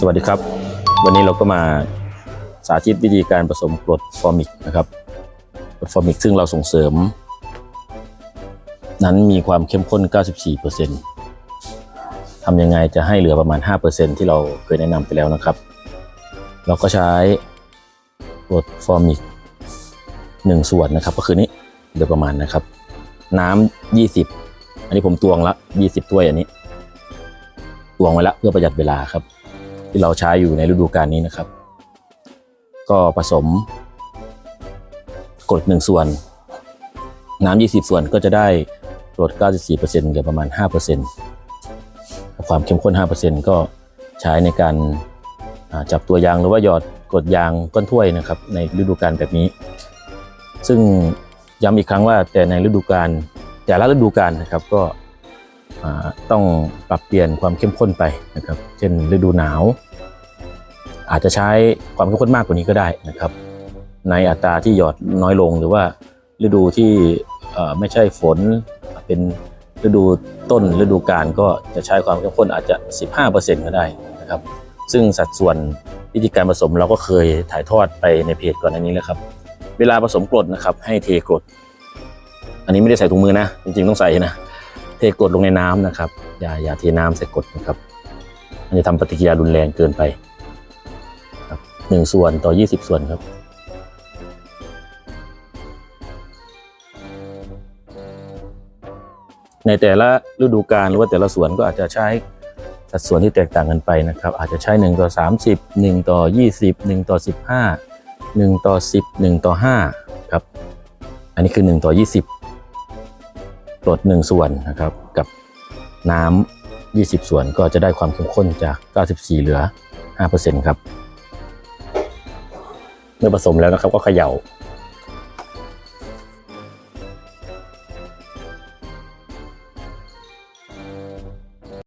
สวัสดีครับ วันนี้เราก็มาสาธิตวิธีการผสมกรดฟอร์มิกนะครับกรดฟอร์มิกซึ่งเราส่งเสริม นั้นมีความเข้มข้น 94%ทำยังไงจะให้เหลือประมาณ 5%ที่เราเคยแนะนำไปแล้วนะครับ เราก็ใช้กรดฟอร์มิก1 ส่วนนะครับ ก็คือนี้โดยประมาณนะครับ น้ำ20 อันนี้ผมตวงละ 20 ถ้วยอันนี้ ตวงไว้ละเพื่อประหยัดเวลาครับ ที่เราใช้อยู่ในฤดูกาลนี้นะครับ ก็ผสมกรดหนึ่งส่วน น้ำ20 ส่วนก็จะได้กรด94%เหลือประมาณ 5%ความเข้มข้น 5%ก็ใช้ในการจับตัวยางหรือว่าหยอดกรดยางก้นถ้วยนะครับ ในฤดูกาลแบบนี้ ซึ่งย้ำอีกครั้งว่าแต่ในฤดูกาลแต่ละฤดูกาลนะครับก็ ต้องปรับเปลี่ยนความเข้มข้นไปนะครับ เช่นฤดูหนาว อาจจะใช้ความเข้มข้นมากกว่านี้ก็ได้นะครับ ในอัตราที่หยอดน้อยลงหรือว่าฤดูที่ไม่ใช่ฝนเป็นฤดูต้นฤดูกาลก็จะใช้ความเข้มข้นอาจจะ 15%ก็ได้นะครับ ซึ่งสัดส่วนวิธีการผสมเราก็เคยถ่ายทอดไปในเพจก่อนอันนี้แล้วครับ เวลาผสมกรดนะครับให้เทกรด อันนี้ไม่ได้ใส่ถุงมือนะ จริงๆต้องใส่นะ เทกรดลงในน้ำนะครับ อย่าอย่าเทน้ำใส่กรดนะครับ มันจะทำปฏิกิริยารุนแรงเกินไปครับหนึ่งส่วนต่อยี่สิบส่วนครับในแต่ละฤดูกาลหรือว่าแต่ละสวนก็อาจจะใช้สัดส่วนที่แตกต่างกันไปนะครับ อาจจะใช้ 1 ต่อ 30 1 ต่อ 20 1 ต่อ 15 1 ต่อ 10 1 ต่อ5ครับอันนี้คือ 1 ต่อ 20 กรด1ส่วนนะครับกับน้ำ20 ส่วนก็จะได้ความเข้มข้นจาก 94 เหลือ 5%ครับ เมื่อผสมแล้วนะครับก็เขย่า